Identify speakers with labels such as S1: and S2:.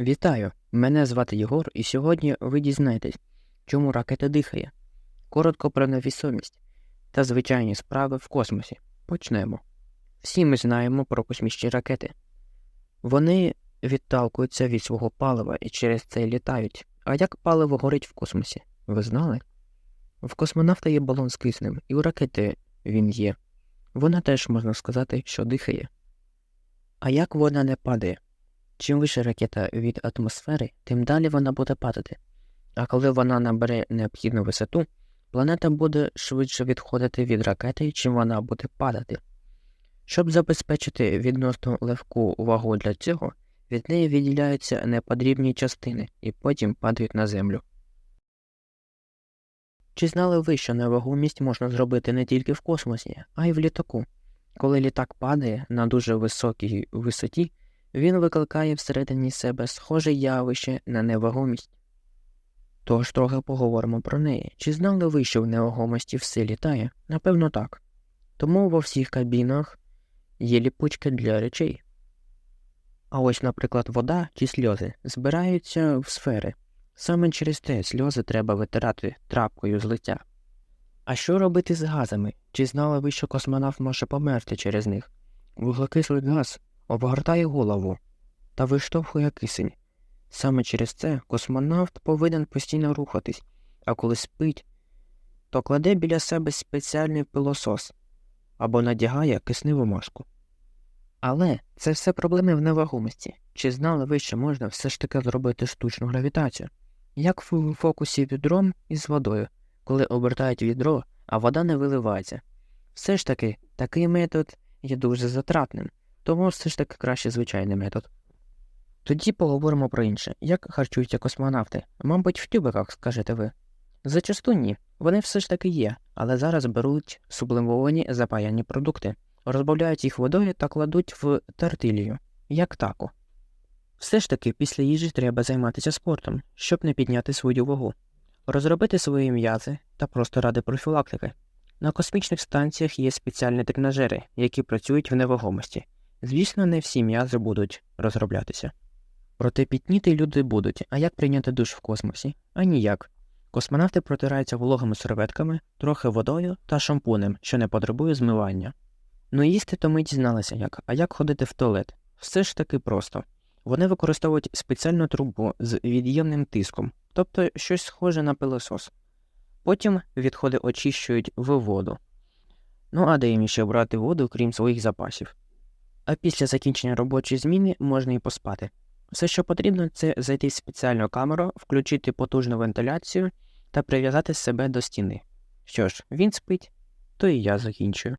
S1: Вітаю! Мене звати Єгор, і сьогодні ви дізнаєтесь, чому ракета дихає. Коротко про невісомість та звичайні справи в космосі. Почнемо. Всі ми знаємо про космічні ракети. Вони відталкуються від свого палива і через це літають. А як паливо горить в космосі? Ви знали? В космонавта є балон з киснем, і у ракети він є. Вона теж можна сказати, що дихає. А як вона не падає? Чим вище ракета від атмосфери, тим далі вона буде падати. А коли вона набере необхідну висоту, планета буде швидше відходити від ракети, чим вона буде падати. Щоб забезпечити відносно легку вагу для цього, від неї відділяються неподрібні частини і потім падають на землю. Чи знали ви, що невагомість можна зробити не тільки в космосі, а й в літаку? Коли літак падає на дуже високій висоті, він викликає всередині себе схоже явище на невагомість. Тож трохи поговоримо про неї. Чи знали ви, що в невагомості все літає? Напевно, так. Тому во всіх кабінах є ліпучки для речей. А ось, наприклад, вода чи сльози збираються в сфери. Саме через те сльози треба витирати трапкою з лиця. А що робити з газами? Чи знали ви, що космонавт може померти через них? Вуглекислий газ обгортає голову та виштовхує кисень. Саме через це космонавт повинен постійно рухатись, а коли спить, то кладе біля себе спеціальний пилосос або надягає кисневу маску. Але це все проблеми в невагомості. Чи знали ви, що можна все ж таки зробити штучну гравітацію? Як в фокусі відром із водою, коли обертають відро, а вода не виливається. Все ж таки, такий метод є дуже затратним, тому все ж таки краще звичайний метод. Тоді поговоримо про інше. Як харчуються космонавти? Мабуть, в тюбиках, скажете ви. Зачасту ні. Вони все ж таки є, але зараз беруть сублимовані запаяні продукти, розбавляють їх водою та кладуть в тартилію, як тако. Все ж таки, після їжі треба займатися спортом, щоб не підняти свою вагу, розробити свої м'язи та просто ради профілактики. На космічних станціях є спеціальні тренажери, які працюють в невагомості. Звісно, не всі м'язи будуть розроблятися. Проте пітніти люди будуть, а як прийняти душ в космосі? А ніяк. Космонавти протираються вологими серветками, трохи водою та шампунем, що не потребує змивання. Ну їсти то ми дізналися як, а як ходити в туалет? Все ж таки просто. Вони використовують спеціальну трубу з від'ємним тиском, тобто щось схоже на пилосос. Потім відходи очищують в воду. Ну а де їм іще брати воду, крім своїх запасів. А після закінчення робочої зміни можна і поспати. Все, що потрібно, це зайти в спеціальну камеру, включити потужну вентиляцію та прив'язати себе до стіни. Що ж, він спить, то і я закінчую.